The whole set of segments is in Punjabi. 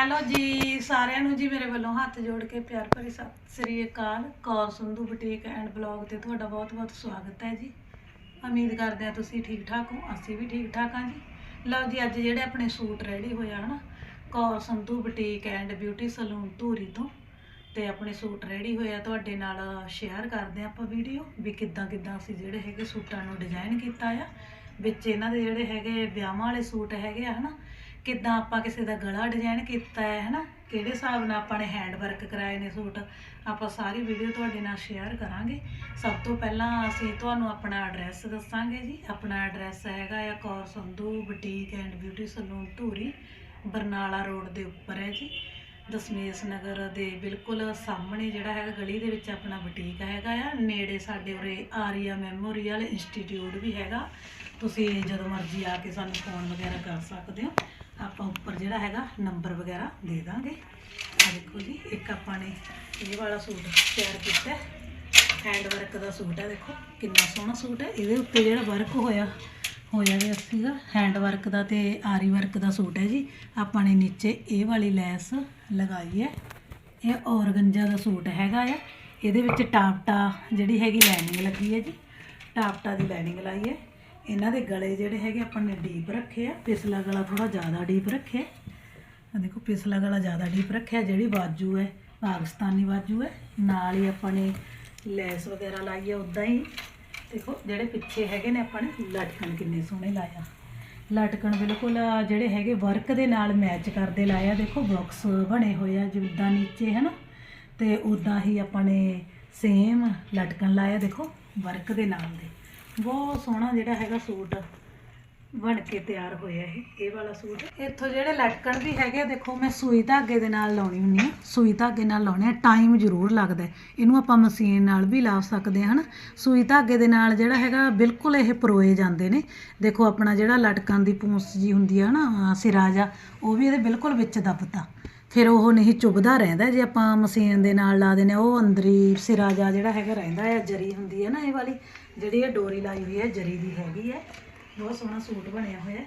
ਹੈਲੋ ਜੀ, ਸਾਰਿਆਂ ਨੂੰ ਜੀ ਮੇਰੇ ਵੱਲੋਂ ਹੱਥ ਜੋੜ ਕੇ ਪਿਆਰ ਭਰੀ ਸਤਿ ਸ੍ਰੀ ਅਕਾਲ। Kaur Sandhu boutique and blog ਤੇ ਤੁਹਾਡਾ ਬਹੁਤ-ਬਹੁਤ ਸਵਾਗਤ ਹੈ ਜੀ। ਉਮੀਦ ਕਰਦੇ ਆ ਤੁਸੀਂ ਠੀਕ ਠਾਕ ਹੋ, ਅਸੀਂ ਵੀ ਠੀਕ ਠਾਕ ਹਾਂ ਜੀ। ਲਓ ਜੀ, ਅੱਜ ਜਿਹੜੇ ਆਪਣੇ ਸੂਟ ਰੈਡੀ ਹੋਇਆ ਹਨਾ, Kaur Sandhu boutique and beauty salon Dhuri ਤੋਂ, ਤੇ ਆਪਣੇ ਸੂਟ ਰੈਡੀ ਹੋਇਆ ਤੁਹਾਡੇ ਨਾਲ ਸ਼ੇਅਰ ਕਰਦੇ ਆ ਆਪਾਂ ਵੀਡੀਓ ਵੀ ਕਿੱਦਾਂ ਕਿੱਦਾਂ ਅਸੀਂ ਜਿਹੜੇ ਹੈਗੇ ਸੂਟਾਂ ਨੂੰ ਡਿਜ਼ਾਈਨ ਕੀਤਾ ਆ। ਵਿੱਚ ਇਹਨਾਂ ਦੇ ਜਿਹੜੇ ਹੈਗੇ ਵਿਆਹਾਂ ਵਾਲੇ ਸੂਟ ਹੈਗੇ ਆ ਹਨਾ ਕਿੱਦਾਂ ਆਪਾਂ ਕਿਸੇ ਦਾ ਗਲਾ ਡਿਜ਼ਾਈਨ ਕੀਤਾ ਹੈ, ਹਨਾ? ਕਿਹੜੇ ਹਿਸਾਬ ਨਾਲ ਆਪਾਂ ਨੇ ਹੈਂਡ ਵਰਕ ਕਰਾਏ ਨੇ ਸੂਟ? ਆਪਾਂ ਸਾਰੀ ਵੀਡੀਓ ਤੁਹਾਡੇ ਨਾਲ ਸ਼ੇਅਰ ਕਰਾਂਗੇ। ਸਭ ਤੋਂ ਪਹਿਲਾਂ ਅਸੀਂ ਤੁਹਾਨੂੰ ਆਪਣਾ ਐਡਰੈਸ ਦੱਸਾਂਗੇ ਜੀ। ਆਪਣਾ ਐਡਰੈਸ ਹੈਗਾ ਆ Kaur Sandhu boutique and beauty salon Dhuri, Barnala road ਦੇ ਉੱਪਰ ਹੈ ਜੀ। ਦਸਮੇਸ਼ ਨਗਰ ਦੇ ਬਿਲਕੁਲ ਸਾਹਮਣੇ ਜਿਹੜਾ ਹੈਗਾ, ਗਲੀ ਦੇ ਵਿੱਚ ਆਪਣਾ ਬੁਟੀਕ ਹੈਗਾ ਆ। ਨੇੜੇ ਸਾਡੇ ਉਰੇ ਆਰੀਆ ਮੈਮੋਰੀਅਲ ਇੰਸਟੀਚਿਊਟ ਵੀ ਹੈਗਾ। ਤੁਸੀਂ ਜਦੋਂ ਮਰਜ਼ੀ ਆ ਕੇ ਸਾਨੂੰ ਫੋਨ ਵਗੈਰਾ ਕਰ ਸਕਦੇ ਹੋ। ਆਪਾਂ ਉੱਪਰ ਜਿਹੜਾ ਹੈਗਾ ਨੰਬਰ ਵਗੈਰਾ ਦੇ ਦਾਂਗੇ। ਆ ਦੇਖੋ ਜੀ, ਇੱਕ ਆਪਾਂ ਨੇ ਇਹ ਵਾਲਾ ਸੂਟ ਤਿਆਰ ਕੀਤਾ ਹੈਂਡ ਵਰਕ ਦਾ ਸੂਟ ਹੈ, ਦੇਖੋ ਕਿੰਨਾ ਸੋਹਣਾ ਸੂਟ ਹੈ। ਇਹਦੇ ਉੱਤੇ ਜਿਹੜਾ ਵਰਕ ਹੋਇਆ ਹੋਇਆ ਗਿਆ ਸੀਗਾ ਹੈਂਡ ਵਰਕ ਦਾ ਤੇ ਆਰੀ ਵਰਕ ਦਾ ਸੂਟ ਹੈ ਜੀ। ਆਪਾਂ ਨੇ ਨੀਚੇ ਇਹ ਵਾਲੀ ਲੈਸ ਲਗਾਈ ਹੈ। ਇਹ ਔਰਗੰਜਾ ਦਾ ਸੂਟ ਹੈਗਾ ਆ। ਇਹਦੇ ਵਿੱਚ ਟਾਪਟਾ ਜਿਹੜੀ ਹੈਗੀ ਲਾਈਨਿੰਗ ਲੱਗੀ ਹੈ ਜੀ। ਟਾਪਟਾ ਦੀ ਲਾਈਨਿੰਗ ਲਾਈ ਹੈ। ਇਹਨਾਂ ਦੇ ਗਲੇ ਜਿਹੜੇ ਹੈਗੇ ਆਪਾਂ ਨੇ ਡੀਪ ਰੱਖੇ ਆ ਪਿਛਲਾ ਗਲਾ ਥੋੜਾ ਜ਼ਿਆਦਾ ਡੀਪ ਰੱਖਿਆ ਆ। ਦੇਖੋ ਪਿਛਲਾ ਗਲਾ ਜ਼ਿਆਦਾ ਡੀਪ ਰੱਖਿਆ, ਜਿਹੜੀ ਬਾਜੂ ਹੈ, ਪਾਕਿਸਤਾਨੀ ਬਾਜੂ ਹੈ, ਨਾਲ ਹੀ ਆਪਾਂ ਨੇ ਲੈਸ ਵਗੈਰਾ ਲਾਈ ਹੈ ਉਦਾਂ ਹੀ। ਦੇਖੋ, ਜਿਹੜੇ ਪਿੱਛੇ ਹੈਗੇ ਨੇ ਆਪਾਂ ਨੇ, ਲਟਕਣ ਕਿੰਨੇ ਸੋਹਣੇ ਲਾਇਆ ਲਟਕਣ ਬਿਲਕੁਲ ਜਿਹੜੇ ਹੈਗੇ ਵਰਕ ਦੇ ਨਾਲ ਮੈਚ ਕਰਦੇ ਲਾਇਆ ਦੇਖੋ ਬਾਕਸ ਬਣੇ ਹੋਏ ਆ, ਜਿੱਦਾਂ ਨੀਚੇ ਹੈ ਨਾ ਤੇ ਉਦਾਂ ਹੀ ਆਪਾਂ ਨੇ ਸੇਮ ਲਟਕਣ ਲਾਇਆ ਦੇਖੋ ਵਰਕ ਦੇ ਨਾਲ ਦੇ। ਬਹੁਤ ਸੋਹਣਾ ਜਿਹੜਾ ਹੈਗਾ ਸੂਟ ਬਣ ਕੇ ਤਿਆਰ ਹੋਇਆ ਇਹ ਇਹ ਵਾਲਾ ਸੂਟ। ਇੱਥੋਂ ਜਿਹੜੇ ਲਟਕਣ ਵੀ ਹੈਗੇ ਦੇਖੋ ਮੈਂ ਸੂਈ ਧਾਗੇ ਦੇ ਨਾਲ ਲਾਉਣੀ ਹੁੰਦੀ ਆ ਸੂਈ ਧਾਗੇ ਨਾਲ ਲਾਉਣੇ ਆ ਟਾਈਮ ਜ਼ਰੂਰ ਲੱਗਦਾ ਇਹਨੂੰ ਆਪਾਂ ਮਸ਼ੀਨ ਨਾਲ ਵੀ ਲਾ ਸਕਦੇ ਹਾਂ ਸੂਈ ਧਾਗੇ ਦੇ ਨਾਲ ਜਿਹੜਾ ਹੈਗਾ, ਬਿਲਕੁਲ ਇਹ ਪਰੋਏ ਜਾਂਦੇ ਨੇ। ਦੇਖੋ ਆਪਣਾ ਜਿਹੜਾ ਲਟਕਣ ਦੀ ਪੂੰਛ ਜੀ ਹੁੰਦੀ ਆ ਨਾ ਸਿਰਾਜਾ ਉਹ ਵੀ ਇਹਦੇ ਬਿਲਕੁਲ ਵਿੱਚ ਦੱਬਤਾ। ਫਿਰ ਉਹ ਨਹੀਂ ਚੁਭਦਾ ਰਹਿੰਦਾ, ਜੇ ਆਪਾਂ ਮਸ਼ੀਨ ਦੇ ਨਾਲ ਲਾ ਦਿੰਦੇ ਹਾਂ, ਉਹ ਅੰਦਰੀ ਸਿਰਾਜਾ ਜਿਹੜਾ ਹੈਗਾ ਰਹਿੰਦਾ ਹੈ ਜਰੀ ਹੁੰਦੀ ਹੈ ਨਾ ਇਹ ਵਾਲੀ ਜਿਹੜੀ ਇਹ ਡੋਰੀ ਲਾਈ ਹੋਈ ਹੈ, ਜਰੀ ਦੀ ਹੈਗੀ ਹੈ। ਬਹੁਤ ਸੋਹਣਾ ਸੂਟ ਬਣਿਆ ਹੋਇਆ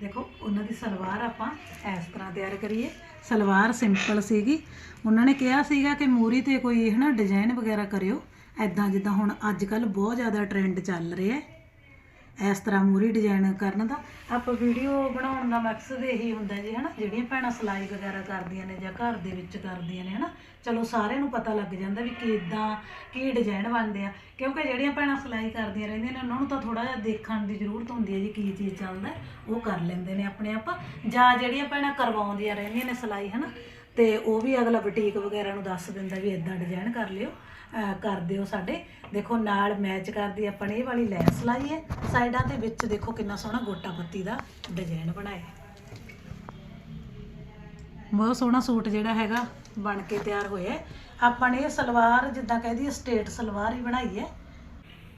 ਦੇਖੋ, ਉਹਨਾਂ ਦੀ ਸਲਵਾਰ ਆਪਾਂ ਇਸ ਤਰ੍ਹਾਂ ਤਿਆਰ ਕਰੀਏ। ਸਲਵਾਰ ਸਿੰਪਲ ਸੀਗੀ। ਉਹਨਾਂ ਨੇ ਕਿਹਾ ਸੀਗਾ ਕਿ ਮੂਰੀ ਤੇ ਕੋਈ ਹਨਾ ਡਿਜ਼ਾਈਨ ਵਗੈਰਾ ਕਰਿਓ। ਐਦਾਂ ਜਿੱਦਾਂ ਹੁਣ ਅੱਜ ਕੱਲ ਬਹੁਤ ਜ਼ਿਆਦਾ ਟ੍ਰੈਂਡ ਚੱਲ ਰਿਹਾ ਹੈ। ਇਸ ਤਰ੍ਹਾਂ ਮੂਰੀ ਡਿਜ਼ਾਈਨ ਕਰਨ ਦਾ। ਆਪਾਂ ਵੀਡੀਓ ਬਣਾਉਣ ਦਾ ਮਕਸਦ ਇਹੀ ਹੁੰਦਾ ਜੀ, ਹਨਾ? ਜਿਹੜੀਆਂ ਭੈਣਾਂ ਸਿਲਾਈ ਵਗੈਰਾ ਕਰਦੀਆਂ ਨੇ ਜਾਂ ਘਰ ਦੇ ਵਿੱਚ ਕਰਦੀਆਂ ਨੇ, ਹਨਾ? ਚਲੋ ਸਾਰਿਆਂ ਨੂੰ ਪਤਾ ਲੱਗ ਜਾਂਦਾ ਵੀ ਕਿਦਾਂ, ਕੀ ਡਿਜ਼ਾਈਨ ਬਣਦੇ ਆ। ਕਿਉਂਕਿ ਜਿਹੜੀਆਂ ਭੈਣਾਂ ਸਿਲਾਈ ਕਰਦੀਆਂ ਰਹਿੰਦੀਆਂ ਨੇ, ਉਹਨਾਂ ਨੂੰ ਤਾਂ ਥੋੜਾ ਜਿਹਾ ਦੇਖਣ ਦੀ ਜ਼ਰੂਰਤ ਹੁੰਦੀ ਹੈ ਜੀ, ਕੀ ਚੀਜ਼ ਚੱਲਦਾ ਉਹ ਕਰ ਲੈਂਦੇ ਨੇ ਆਪਣੇ ਆਪ। ਜਾਂ ਜਿਹੜੀਆਂ ਭੈਣਾਂ ਕਰਵਾਉਂਦੀਆਂ ਰਹਿੰਦੀਆਂ ਨੇ ਸਿਲਾਈ, ਹਨਾ? ਤੇ ਉਹ ਵੀ ਅਗਲਾ ਬੁਟੀਕ ਵਗੈਰਾ ਨੂੰ ਦੱਸ ਦਿੰਦਾ ਵੀ ਇਦਾਂ ਡਿਜ਼ਾਈਨ ਕਰ ਲਿਓ। ਕਰ ਦਿਓ ਸਾਡੇ। ਦੇਖੋ ਨਾਲ ਮੈਚ ਕਰਦੀ ਆਪਾਂ ਨੇ ਇਹ ਵਾਲੀ ਲੈਸ ਲਾਈ ਹੈ। ਸਾਈਡਾਂ ਦੇ ਵਿੱਚ ਦੇਖੋ ਕਿੰਨਾ ਸੋਹਣਾ ਗੋਟਾ ਪੱਤੀ ਦਾ ਡਿਜ਼ਾਈਨ ਬਣਾਇਆ ਬਹੁਤ ਸੋਹਣਾ ਸੂਟ ਜਿਹੜਾ ਹੈਗਾ ਬਣ ਕੇ ਤਿਆਰ ਹੋਇਆ ਆਪਾਂ ਨੇ ਇਹ ਸਲਵਾਰ ਜਿੱਦਾਂ ਕਹਦੀ ਸਟੇਟ ਸਲਵਾਰ ਹੀ ਬਣਾਈ ਹੈ।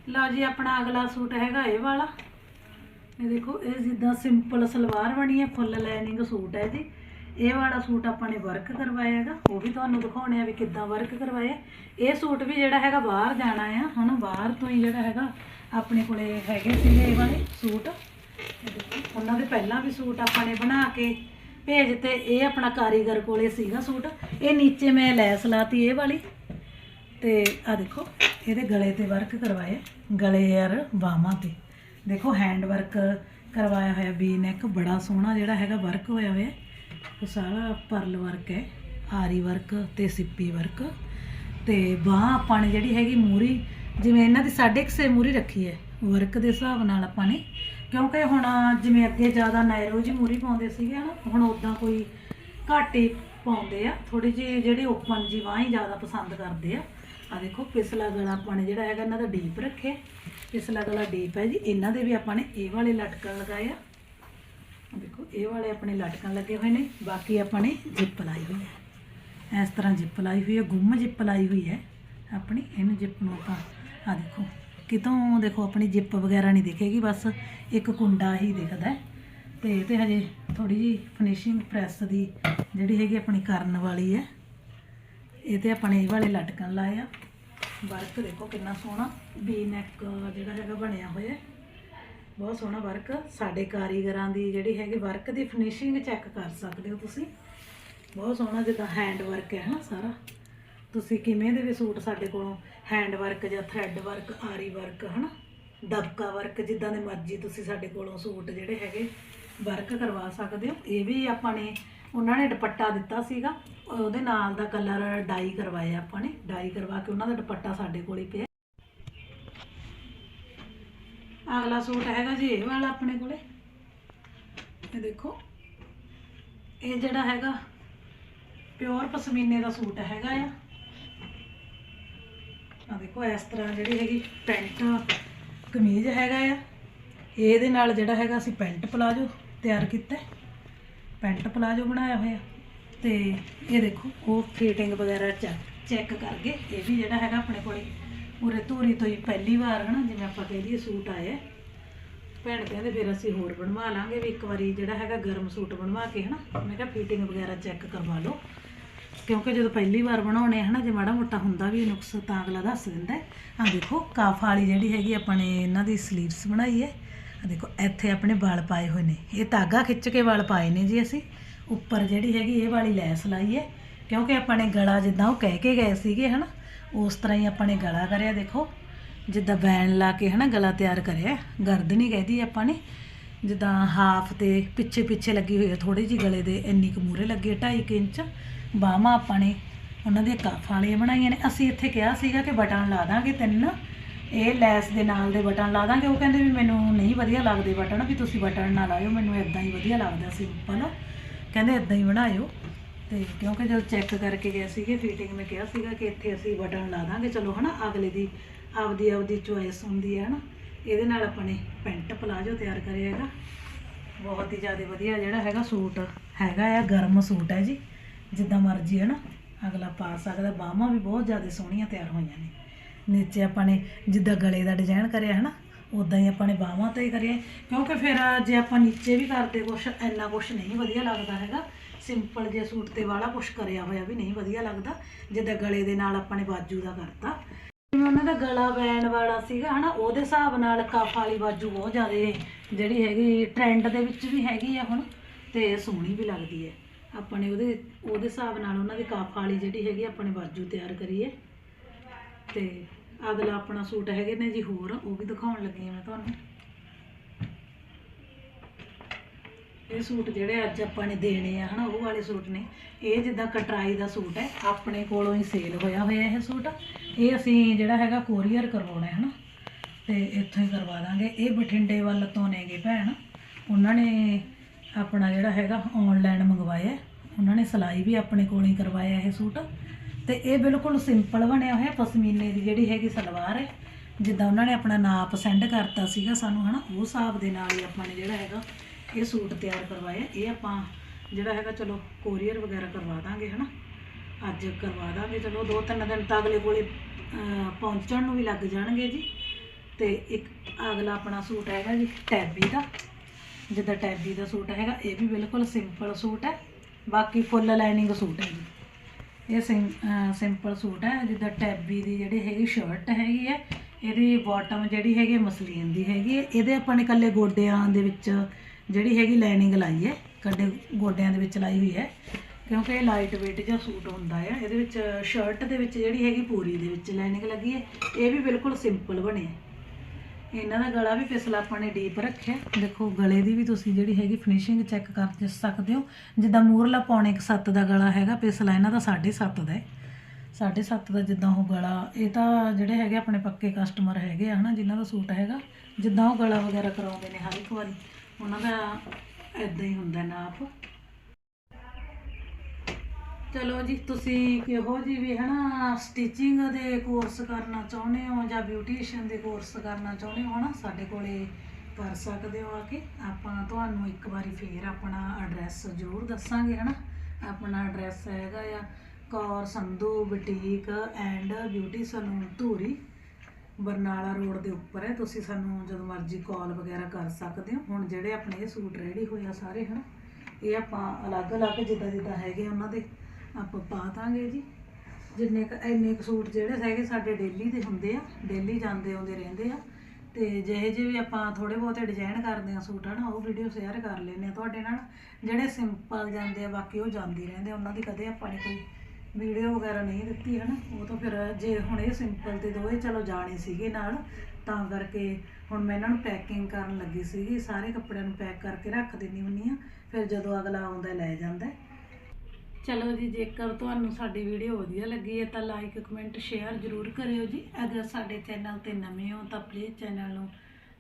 ਲਓ ਜੀ, ਆਪਣਾ ਅਗਲਾ ਸੂਟ ਹੈਗਾ ਇਹ ਵਾਲਾ। ਇਹ ਦੇਖੋ, ਇਹ ਜਿੱਦਾਂ ਸਿੰਪਲ ਸਲਵਾਰ ਬਣੀ ਹੈ ਫੁੱਲ ਲਾਈਨਿੰਗ ਸੂਟ ਹੈ ਜੀ। ਇਹ ਵਾਲਾ ਸੂਟ ਆਪਾਂ ਨੇ ਵਰਕ ਕਰਵਾਇਆ ਹੈਗਾ, ਉਹ ਵੀ ਤੁਹਾਨੂੰ ਦਿਖਾਉਣੇ ਆ ਵੀ ਕਿੱਦਾਂ ਵਰਕ ਕਰਵਾਇਆ। ਇਹ ਸੂਟ ਵੀ ਜਿਹੜਾ ਹੈਗਾ ਬਾਹਰ ਜਾਣਾ ਆ ਹਨਾ ਬਾਹਰ ਤੋਂ ਹੀ ਜਿਹੜਾ ਹੈਗਾ ਆਪਣੇ ਕੋਲੇ ਹੈਗੇ ਸੀਗੇ ਇਹ ਵਾਲੇ ਸੂਟ। ਉਹਨਾਂ ਦੇ ਪਹਿਲਾਂ ਵੀ ਸੂਟ ਆਪਾਂ ਨੇ ਬਣਾ ਕੇ ਭੇਜ ਤੇ ਇਹ ਆਪਣਾ ਕਾਰੀਗਰ ਕੋਲੇ ਸੀਗਾ ਸੂਟ। ਇਹ ਨੀਚੇ ਮੈਂ ਲੈਸ ਲਾਤੀ ਇਹ ਵਾਲੀ। ਤੇ ਆ ਦੇਖੋ, ਇਹਦੇ ਗਲੇ ਤੇ ਵਰਕ ਕਰਵਾਇਆ, ਗਲੇ ਯਾਰ ਬਾਹਾਂ ਤੇ। ਦੇਖੋ ਹੈਂਡ ਵਰਕ ਕਰਵਾਇਆ ਹੋਇਆ ਵੀ ਨੈਕ ਬੜਾ ਸੋਹਣਾ ਜਿਹੜਾ ਹੈਗਾ ਵਰਕ ਹੋਇਆ ਹੋਇਆ। ਉਹ ਸਾਰਾ ਪਰਲ ਵਰਕ ਹੈ, ਆਰੀ ਵਰਕ ਤੇ ਸਿੱਪੀ ਵਰਕ ਤੇ ਬਾਹ ਆਪਾਂ ਨੇ ਜਿਹੜੀ ਹੈਗੀ ਮੂਰੀ, ਜਿਵੇਂ ਇਹਨਾਂ ਦੀ 1.5 ਮੂਰੀ ਰੱਖੀ ਹੈ ਵਰਕ ਦੇ ਹਿਸਾਬ ਨਾਲ ਆਪਾਂ ਨੇ। ਕਿਉਂਕਿ ਹੁਣ, ਜਿਵੇਂ ਅੱਗੇ ਜ਼ਿਆਦਾ ਨੈਰੋ ਜੀ ਮੂਰੀ ਪਾਉਂਦੇ ਸੀਗੇ, ਹਨਾ, ਹੁਣ ਉਦਾਂ ਕੋਈ ਘੱਟ ਹੀ ਪਾਉਂਦੇ ਆ। ਥੋੜੀ ਜਿਹੀ ਜਿਹੜੀ ਓਪਨ ਜੀ ਬਾਹ ਹੀ ਜ਼ਿਆਦਾ ਪਸੰਦ ਕਰਦੇ ਆ। ਆ ਦੇਖੋ ਪਿਛਲਾ ਗਲਾ ਆਪਾਂ ਨੇ ਜਿਹੜਾ ਹੈਗਾ, ਇਹਨਾਂ ਦਾ ਡੀਪ ਰੱਖਿਆ। ਪਿਛਲਾ ਗਲਾ ਡੀਪ ਹੈ ਜੀ। ਇਹਨਾਂ ਦੇ ਵੀ ਆਪਾਂ ਨੇ ਇਹ ਵਾਲੇ ਲਟਕਣ ਲਗਾਏ ਆ। ਦੇਖੋ, ਇਹ ਵਾਲੇ ਆਪਣੇ ਲਟਕਣ ਲੱਗੇ ਹੋਏ ਨੇ, ਬਾਕੀ ਆਪਾਂ ਨੇ ਜਿੱਪ ਲਾਈ ਹੋਈ ਹੈ। ਇਸ ਤਰ੍ਹਾਂ ਜਿੱਪ ਲਾਈ ਹੋਈ ਹੈ, ਗੁੰਮ ਜਿੱਪ ਲਾਈ ਹੋਈ ਹੈ, ਆਪਣੀ, ਇਹਨੂੰ ਜਿੱਪ ਨੂੰ ਆਪਾਂ ਆ ਦੇਖੋ, ਕਿਤੋਂ ਦੇਖੋ, ਆਪਣੀ ਜਿੱਪ ਵਗੈਰਾ ਨਹੀਂ ਦਿਖੇਗੀ, ਬਸ ਇੱਕ ਕੁੰਡਾ ਹੀ ਦਿਖਦਾ ਹੈ। ਤੇ ਇਹ ਤੇ ਹਜੇ ਥੋੜੀ ਜੀ ਫਿਨਿਸ਼ਿੰਗ ਪ੍ਰੈਸ ਦੀ ਜਿਹੜੀ ਹੈਗੀ ਆਪਣੀ ਕਰਨ ਵਾਲੀ ਹੈ। ਇਹ ਤੇ ਆਪਾਂ ਨੇ ਇਹ ਵਾਲੇ ਲਟਕਣ ਲਾਏ ਆ। ਵਰਕ ਦੇਖੋ ਕਿੰਨਾ ਸੋਹਣਾ ਵੀ ਨੈਕ ਜਿਹੜਾ ਹੈਗਾ ਬਣਿਆ ਹੋਇਆ ਬਹੁਤ ਸੋਹਣਾ ਵਰਕ ਸਾਡੇ ਕਾਰੀਗਰਾਂ ਦੀ ਜਿਹੜੀ ਹੈਗੀ ਵਰਕ ਦੀ ਫਿਨਿਸ਼ਿੰਗ ਚੈੱਕ ਕਰ ਸਕਦੇ ਹੋ ਤੁਸੀਂ। ਬਹੁਤ ਸੋਹਣਾ ਜਿੱਦਾਂ ਹੈਂਡ ਵਰਕ ਹੈ ਹਨਾ ਸਾਰਾ। ਤੁਸੀਂ ਕਿਵੇਂ ਦੇ ਵੀ ਸੂਟ ਸਾਡੇ ਕੋਲੋਂ ਹੈਂਡ ਵਰਕ ਜਾਂ ਥ੍ਰੈਡ ਵਰਕ ਆਰੀ ਵਰਕ ਹਨਾ? ਦਬਕਾ ਵਰਕ ਜਿੱਦਾਂ ਦੇ ਮਰਜ਼ੀ ਤੁਸੀਂ ਸਾਡੇ ਕੋਲੋਂ ਸੂਟ ਜਿਹੜੇ ਹੈਗੇ ਵਰਕ ਕਰਵਾ ਸਕਦੇ ਹੋ। ਇਹ ਵੀ ਆਪਾਂ ਨੇ, ਉਹਨਾਂ ਨੇ ਦੁਪੱਟਾ ਦਿੱਤਾ ਸੀਗਾ। ਉਹਦੇ ਨਾਲ ਦਾ ਕਲਰ ਡਾਈ ਕਰਵਾਇਆ ਆਪਾਂ ਨੇ। ਡਾਈ ਕਰਵਾ ਕੇ ਉਹਨਾਂ ਦਾ ਦੁਪੱਟਾ ਸਾਡੇ ਕੋਲ ਹੀ ਪਿਆ। ਅਗਲਾ ਸੂਟ ਹੈਗਾ ਜੀ ਇਹ ਵਾਲਾ ਆਪਣੇ ਕੋਲੇ। ਇਹ ਦੇਖੋ। ਇਹ ਜਿਹੜਾ ਹੈਗਾ ਪਿਓਰ ਪਸ਼ਮੀਨੇ ਦਾ ਸੂਟ ਹੈਗਾ ਆ। ਆ ਦੇਖੋ, ਇਸ ਤਰ੍ਹਾਂ ਜਿਹੜੀ ਹੈਗੀ ਪੈਂਟ, ਕਮੀਜ਼ ਹੈਗਾ ਆ। ਇਹਦੇ ਨਾਲ ਜਿਹੜਾ ਹੈਗਾ ਅਸੀਂ ਪੈਂਟ ਪਲਾਜੋ ਤਿਆਰ ਕੀਤਾ। ਪੈਂਟ ਪਲਾਜੋ ਬਣਾਇਆ ਹੋਇਆ। ਤੇ ਇਹ ਦੇਖੋ, ਉਹ ਫਿਟਿੰਗ ਵਗੈਰਾ ਚੈੱਕ ਕਰਕੇ ਇਹ ਵੀ ਜਿਹੜਾ ਹੈਗਾ ਆਪਣੇ ਕੋਲੇ ਪੂਰੇ ਧੂਰੀ ਤੋਂ ਹੀ ਪਹਿਲੀ ਵਾਰ ਹਨਾ ਜਿਵੇਂ ਆਪਾਂ ਕਹਿ ਲਈਏ ਸੂਟ ਆਇਆ ਹੈ। ਭੈਣ ਕਹਿੰਦੇ ਫਿਰ ਅਸੀਂ ਹੋਰ ਬਣਵਾ ਲਾਂਗੇ ਵੀ ਇੱਕ ਵਾਰੀ ਜਿਹੜਾ ਹੈਗਾ ਗਰਮ ਸੂਟ ਬਣਵਾ ਕੇ ਹਨਾ ਮੈਂ ਕਿਹਾ ਫਿਟਿੰਗ ਵਗੈਰਾ ਚੈੱਕ ਕਰਵਾ ਲਓ। ਕਿਉਂਕਿ ਜਦੋਂ ਪਹਿਲੀ ਵਾਰ ਬਣਾਉਣੇ ਹਨਾ ਜੇ ਮਾੜਾ ਮੋਟਾ ਹੁੰਦਾ ਵੀ ਨੁਕਸ ਤਾਂ ਅਗਲਾ ਦੱਸ ਦਿੰਦਾ ਆ ਦੇਖੋ ਕਾਫ ਵਾਲੀ ਜਿਹੜੀ ਹੈਗੀ ਆਪਾਂ ਨੇ ਇਹਨਾਂ ਦੀ ਸਲੀਵਸ ਬਣਾਈ ਹੈ। ਆ ਦੇਖੋ ਇੱਥੇ ਆਪਣੇ ਵਾਲ ਪਾਏ ਹੋਏ ਨੇ। ਇਹ ਧਾਗਾ ਖਿੱਚ ਕੇ ਵਾਲ ਪਾਏ ਨੇ ਜੀ ਅਸੀਂ। ਉੱਪਰ ਜਿਹੜੀ ਹੈਗੀ ਇਹ ਵਾਲੀ ਲੈਸ ਲਾਈ ਹੈ। ਕਿਉਂਕਿ ਆਪਾਂ ਨੇ ਗਲਾ ਜਿੱਦਾਂ ਉਹ ਕਹਿ ਕੇ ਗਏ ਸੀਗੇ ਹਨਾ ਉਸ ਤਰ੍ਹਾਂ ਹੀ ਆਪਾਂ ਨੇ ਗਲਾ ਕਰਿਆ, ਦੇਖੋ। ਜਿੱਦਾਂ ਬੈਨ ਲਾ ਕੇ ਹਨਾ ਗਲਾ ਤਿਆਰ ਕਰਿਆ ਗਰਦਨੀ ਕਹਿਦੀ ਆਪਾਂ ਨੇ। ਜਿੱਦਾਂ ਹਾਫ ਤੇ ਪਿੱਛੇ ਪਿੱਛੇ ਲੱਗੀ ਹੋਈ ਹੈ ਥੋੜੀ ਜਿਹੀ ਗਲੇ ਦੇ, ਇੰਨੀ ਕੁ ਮੂਰੇ ਲੱਗੀ ਹੈ 2.5 ਇੰਚ। ਬਾਹਾਂ ਆਪਾਂ ਨੇ ਉਹਨਾਂ ਦੀਆਂ ਕਾਫਾਂ ਵਾਲੀਆਂ ਬਣਾਈਆਂ ਨੇ। ਅਸੀਂ ਇੱਥੇ ਕਿਹਾ ਸੀਗਾ ਕਿ ਬਟਨ ਲਾ ਦਾਂਗੇ ਤਿੰਨ। ਇਹ ਲੈਸ ਦੇ ਨਾਲ ਦੇ ਬਟਨ ਲਾ ਦਾਂਗੇ। ਉਹ ਕਹਿੰਦੇ ਵੀ ਮੈਨੂੰ ਨਹੀਂ ਵਧੀਆ ਲੱਗਦੇ ਬਟਨ, ਵੀ ਤੁਸੀਂ ਬਟਨ ਨਾ ਲਾਇਓ, ਮੈਨੂੰ ਇਦਾਂ ਹੀ ਵਧੀਆ ਲੱਗਦਾ ਸੀ ਸਿੰਪਲ ਕਹਿੰਦੇ ਇਦਾਂ ਹੀ ਬਣਾਇਓ। ਤੇ ਕਿਉਂਕਿ ਜਦੋਂ ਚੈੱਕ ਕਰਕੇ ਗਏ ਸੀਗੇ ਫਿਟਿੰਗ ਮੈਂ ਕਿਹਾ ਸੀਗਾ ਕਿ ਇੱਥੇ ਅਸੀਂ ਬਟਨ ਲਾ ਦਾਂਗੇ। ਚਲੋ ਹਨਾ, ਅਗਲੇ ਦੀ ਆਪਦੀ ਆਪਦੀ ਚੁਆਇਸ ਹੁੰਦੀ ਹੈ ਹਨਾ। ਇਹਦੇ ਨਾਲ ਆਪਾਂ ਨੇ ਪੈਂਟ ਪਲਾਜੋ ਤਿਆਰ ਕਰਿਆ ਹੈਗਾ। ਬਹੁਤ ਹੀ ਜ਼ਿਆਦਾ ਵਧੀਆ ਜਿਹੜਾ ਹੈਗਾ ਸੂਟ ਹੈਗਾ ਆ, ਗਰਮ ਸੂਟ ਹੈ ਜੀ, ਜਿੱਦਾਂ ਮਰਜ਼ੀ ਹੈ ਨਾ ਅਗਲਾ ਪਾ ਸਕਦਾ ਬਾਹਾਂ ਵੀ ਬਹੁਤ ਜ਼ਿਆਦਾ ਸੋਹਣੀਆਂ ਤਿਆਰ ਹੋਈਆਂ ਨੇ। ਨੀਚੇ ਆਪਾਂ ਨੇ ਜਿੱਦਾਂ ਗਲੇ ਦਾ ਡਿਜ਼ਾਈਨ ਕਰਿਆ ਹੈ ਨਾ ਉਦਾਂ ਹੀ ਆਪਾਂ ਨੇ ਬਾਹਾਂ ਤੇ ਹੀ ਕਰਿਆ। ਕਿਉਂਕਿ ਫਿਰ ਜੇ ਆਪਾਂ ਨੀਚੇ ਵੀ ਕਰਦੇ ਕੁਛ, ਇੰਨਾ ਕੁਛ ਨਹੀਂ ਵਧੀਆ ਲੱਗਦਾ ਹੈਗਾ। ਸਿੰਪਲ ਜੇ ਸੂਟ ਤੇ ਵਾਲਾ ਕੁਛ ਕਰਿਆ ਹੋਇਆ ਵੀ ਨਹੀਂ, ਵਧੀਆ ਲੱਗਦਾ, ਜਿੱਦਾਂ ਗਲੇ ਦੇ ਨਾਲ ਆਪਾਂ ਨੇ ਬਾਜੂ ਦਾ ਕਰਤਾ। ਜਿਵੇਂ ਉਹਨਾਂ ਦਾ ਗਲਾ ਬੈਣ ਵਾਲਾ ਸੀਗਾ, ਹਨਾ, ਉਹਦੇ ਹਿਸਾਬ ਨਾਲ ਕਫ ਵਾਲੀ ਬਾਜੂ ਬਹੁਤ ਜ਼ਿਆਦਾ ਜਿਹੜੀ ਹੈਗੀ ਟ੍ਰੈਂਡ ਦੇ ਵਿੱਚ ਵੀ ਹੈਗੀ ਆ ਹੁਣ, ਤੇ ਸੋਹਣੀ ਵੀ ਲੱਗਦੀ ਹੈ। ਆਪਾਂ ਨੇ ਉਹਦੇ ਉਹਦੇ ਹਿਸਾਬ ਨਾਲ ਉਹਨਾਂ ਦੀ ਕਾਫ ਵਾਲੀ ਜਿਹੜੀ ਹੈਗੀ, ਆਪਾਂ ਨੇ ਬਾਜੂ ਤਿਆਰ ਕਰੀਏ ਹੈ। ਤੇ ਅਗਲਾ ਆਪਣਾ ਸੂਟ ਹੈਗੇ ਨੇ ਜੀ ਹੋਰ, ਉਹ ਵੀ ਦਿਖਾਉਣ ਲੱਗੀ ਮੈਂ ਤੁਹਾਨੂੰ। ਇਹ ਸੂਟ ਜਿਹੜੇ ਅੱਜ ਆਪਾਂ ਨੇ ਦੇਣੇ ਆ, ਹਨਾ, ਉਹ ਵਾਲੇ ਸੂਟ ਨੇ। ਇਹ ਜਿੱਦਾਂ ਕਟਰਾਈ ਦਾ ਸੂਟ ਹੈ, ਆਪਣੇ ਕੋਲੋਂ ਹੀ ਸੇਲ ਹੋਇਆ ਹੋਇਆ ਇਹ ਸੂਟ। ਇਹ ਅਸੀਂ ਜਿਹੜਾ ਹੈਗਾ ਕੋਰੀਅਰ ਕਰਵਾਉਣਾ ਹੈ, ਹਨਾ। ਤੇ ਇੱਥੋਂ ਹੀ ਕਰਵਾ ਦਾਂਗੇ। ਇਹ ਬਠਿੰਡੇ ਵੱਲ ਤੋਂ ਨੇਗੇ ਭੈਣ। ਉਹਨਾਂ ਨੇ ਆਪਣਾ ਜਿਹੜਾ ਹੈਗਾ ਆਨਲਾਈਨ ਮੰਗਵਾਇਆ ਉਹਨਾਂ ਨੇ ਸਿਲਾਈ ਵੀ ਆਪਣੇ ਕੋਲ ਹੀ ਕਰਵਾਇਆ ਇਹ ਸੂਟ। ਤੇ ਇਹ ਬਿਲਕੁਲ ਸਿੰਪਲ ਬਣਿਆ ਹੋਇਆ, ਪਸ਼ਮੀਨੇ ਦੀ ਜਿਹੜੀ ਹੈਗੀ ਸਲਵਾਰ ਹੈ। ਜਿੱਦਾਂ ਉਹਨਾਂ ਨੇ ਆਪਣਾ ਨਾਪ ਸੈਂਡ ਕਰਤਾ ਸੀਗਾ ਸਾਨੂੰ, ਹਨਾ, ਉਹ ਹਿਸਾਬ ਦੇ ਨਾਲ ਹੀ ਆਪਾਂ ਨੇ ਜਿਹੜਾ ਹੈਗਾ ਇਹ ਸੂਟ ਤਿਆਰ ਕਰਵਾਇਆ ਇਹ ਆਪਾਂ ਜਿਹੜਾ ਹੈਗਾ, ਚਲੋ ਕੋਰੀਅਰ ਵਗੈਰਾ ਕਰਵਾ ਦਾਂਗੇ, ਹਨਾ? ਅੱਜ ਕਰਵਾ ਦਾਂਗੇ, ਚਲੋ, ਦੋ ਤਿੰਨ ਦਿਨ ਤਾਂ ਅਗਲੇ ਕੋਲੇ ਪਹੁੰਚਣ ਨੂੰ ਵੀ ਲੱਗ ਜਾਣਗੇ ਜੀ। ਤੇ ਇੱਕ ਅਗਲਾ ਆਪਣਾ ਸੂਟ ਹੈਗਾ ਜੀ, ਟੈਬੀ ਦਾ। ਜਿੱਦਾਂ ਟੈਬੀ ਦਾ ਸੂਟ ਹੈਗਾ, ਇਹ ਵੀ ਬਿਲਕੁਲ ਸਿੰਪਲ ਸੂਟ ਹੈ। ਬਾਕੀ ਫੁੱਲ ਲਾਈਨਿੰਗ ਸੂਟ ਹੈ ਜੀ। ਇਹ ਸਿੰਪਲ ਸੂਟ ਹੈ। ਜਿੱਦਾਂ ਟੈਬੀ ਦੀ ਜਿਹੜੀ ਹੈਗੀ ਸ਼ਰਟ ਹੈਗੀ ਹੈ, ਇਹਦੀ ਬਾਟਮ ਜਿਹੜੀ ਹੈਗੀ ਮਸਲੀਨ ਦੀ ਹੈਗੀ ਹੈ। ਇਹਦੇ ਆਪਾਂ ਨੇ ਇਕੱਲੇ ਗੋਡਿਆਂ ਦੇ ਵਿੱਚ ਜਿਹੜੀ ਹੈਗੀ ਲਾਈਨਿੰਗ ਲਾਈ ਹੈ ਕੱਡੇ ਗੋਡਿਆਂ ਦੇ ਵਿੱਚ ਲਾਈ ਹੋਈ ਹੈ, ਕਿਉਂਕਿ ਇਹ ਲਾਈਟ weight ਜਿਹਾ ਸੂਟ ਹੁੰਦਾ ਹੈ ਇਹਦੇ ਵਿੱਚ ਸ਼ਰਟ ਦੇ ਵਿੱਚ ਜਿਹੜੀ ਹੈਗੀ ਪੂਰੀ ਦੇ ਵਿੱਚ ਲਾਈਨਿੰਗ ਲੱਗੀ ਹੈ। ਇਹ ਵੀ ਬਿਲਕੁਲ ਸਿੰਪਲ ਬਣਿਆ ਇਹਨਾਂ ਦਾ ਗਲਾ ਵੀ ਪਿਛਲਾ ਆਪਾਂ ਨੇ ਡੀਪ ਰੱਖਿਆ। ਦੇਖੋ, ਗਲੇ ਦੀ ਵੀ ਤੁਸੀਂ ਜਿਹੜੀ ਹੈਗੀ ਫਿਨਿਸ਼ਿੰਗ ਚੈੱਕ ਕਰ ਸਕਦੇ ਹੋ। ਜਿੱਦਾਂ ਮੂਰਲਾ ਪੌਣੇ 7 ਦਾ ਗਲਾ ਹੈਗਾ ਪਿਛਲਾ ਇਹਨਾਂ ਦਾ 7.5 ਦਾ ਹੈ। 7.5 ਦਾ ਜਿੱਦਾਂ ਉਹ ਗਲਾ, ਇਹ ਤਾਂ ਜਿਹੜੇ ਹੈਗੇ ਆਪਣੇ ਪੱਕੇ ਕਸਟਮਰ ਹੈਗੇ ਆ, ਹਨਾ, ਜਿਨ੍ਹਾਂ ਦਾ ਸੂਟ ਹੈਗਾ। ਜਿੱਦਾਂ ਉਹ ਗਲਾ ਵਗੈਰਾ ਕਰਾਉਂਦੇ ਨੇ ਹਰ ਇੱਕ ਵਾਰੀ। ਉਹਨਾਂ ਦਾ ਇਦਾਂ ਹੀ ਹੁੰਦਾ ਨਾਪ। ਚਲੋ ਜੀ, ਤੁਸੀਂ ਕਿਹੋ ਜੀ ਵੀ ਹਨਾ ਸਟਿਚਿੰਗ ਦੇ ਕੋਰਸ ਕਰਨਾ ਚਾਹੁੰਦੇ ਹੋ ਜਾਂ ਬਿਊਟੀਸ਼ੀਅਨ ਦੇ ਕੋਰਸ ਕਰਨਾ ਚਾਹੁੰਦੇ ਹੋ ਹਨਾ, ਸਾਡੇ ਕੋਲੇ ਕਰ ਸਕਦੇ ਹੋ ਆ ਕੇ। ਆਪਾਂ ਤੁਹਾਨੂੰ ਇੱਕ ਵਾਰੀ ਫੇਰ ਆਪਣਾ ਐਡਰੈਸ ਜ਼ਰੂਰ ਦੱਸਾਂਗੇ ਹਨਾ। ਆਪਣਾ ਐਡਰੈਸ ਹੈਗਾ ਆ, Kaur Sandhu boutique and beauty salon Dhuri. Barnala road ਦੇ ਉੱਪਰ ਹੈ। ਤੁਸੀਂ ਸਾਨੂੰ ਜਦੋਂ ਮਰਜ਼ੀ ਕਾਲ ਵਗੈਰਾ ਕਰ ਸਕਦੇ ਹੋ। ਹੁਣ ਜਿਹੜੇ ਆਪਣੇ ਇਹ ਸੂਟ ਰੈਡੀ ਹੋਏ ਆ ਸਾਰੇ, ਹਨ? ਇਹ ਆਪਾਂ ਅਲੱਗ-ਅਲੱਗ ਜਿੱਦਾਂ ਜਿੱਦਾਂ ਹੈਗੇ ਉਹਨਾਂ ਦੇ ਆਪਾਂ ਪਾ ਦਾਂਗੇ ਜੀ। ਜਿੰਨੇ ਕੁ, ਇੰਨੇ ਕੁ ਸੂਟ ਜਿਹੜੇ ਹੈਗੇ ਸਾਡੇ ਡੇਲੀ ਦੇ ਹੁੰਦੇ ਆ। ਡੇਲੀ ਜਾਂਦੇ, ਆਉਂਦੇ ਰਹਿੰਦੇ ਆ। ਤੇ ਜਿਹੇ ਜਿਹੇ ਵੀ ਆਪਾਂ ਥੋੜੇ ਬਹੁਤੇ ਡਿਜ਼ਾਈਨ ਕਰਦੇ ਆ ਸੂਟ, ਹਨਾ, ਉਹ ਵੀਡੀਓ ਸ਼ੇਅਰ ਕਰ ਲੈਂਦੇ ਆ। ਤੁਹਾਡੇ ਨਾਲ ਜਿਹੜੇ ਸਿੰਪਲ ਜਾਂਦੇ ਆ, ਬਾਕੀ ਉਹ ਜਾਂਦੇ ਰਹਿੰਦੇ ਉਹਨਾਂ ਦੀ ਕਦੇ ਆਪਾਂ ਨੇ ਕੋਈ ਵੀਡੀਓ ਵਗੈਰਾ ਨਹੀਂ ਦਿੱਤੀ ਹਨਾ, ਉਹ ਤਾਂ ਫਿਰ ਜੇ ਹੁਣ ਇਹ ਸਿੰਪਲ ਤੇ ਦੋਏ ਚਲੋ ਜਾਣੇ ਸੀਗੇ ਨਾਲ, ਤਾਂ ਕਰਕੇ ਹੁਣ ਮੈਂ ਇਹਨਾਂ ਨੂੰ ਪੈਕਿੰਗ ਕਰਨ ਲੱਗੀ ਸੀਗੀ, ਸਾਰੇ ਕੱਪੜਿਆਂ ਨੂੰ ਪੈਕ ਕਰਕੇ ਰੱਖ ਦਿੰਦੀ ਹੁੰਨੀ ਆ ਫਿਰ ਜਦੋਂ ਅਗਲਾ ਆਉਂਦਾ ਲੈ ਜਾਂਦਾ। ਚਲੋ ਜੀ, ਜੇਕਰ ਤੁਹਾਨੂੰ ਸਾਡੀ ਵੀਡੀਓ ਵਧੀਆ ਲੱਗੀ ਹੈ ਤਾਂ ਲਾਈਕ ਕਮੈਂਟ ਸ਼ੇਅਰ ਜ਼ਰੂਰ ਕਰਿਓ ਜੀ। ਅਗਰ ਸਾਡੇ ਚੈਨਲ ਤੇ ਨਵੇਂ ਹੋ ਤਾਂ ਪਲੀਜ਼ ਚੈਨਲ ਨੂੰ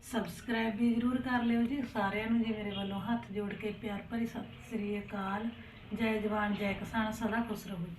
ਸਬਸਕ੍ਰਾਈਬ ਵੀ ਜ਼ਰੂਰ ਕਰ ਲਿਓ ਜੀ। ਸਾਰਿਆਂ ਨੂੰ ਜੀ ਮੇਰੇ ਵੱਲੋਂ ਹੱਥ ਜੋੜ ਕੇ ਪਿਆਰ ਭਰੀ ਸਤਿ ਸ੍ਰੀ ਅਕਾਲ। ਜੈ ਜਵਾਨ, ਜੈ ਕਿਸਾਨ, ਸਦਾ ਖੁਸ਼ ਰਹੋ ਜੀ।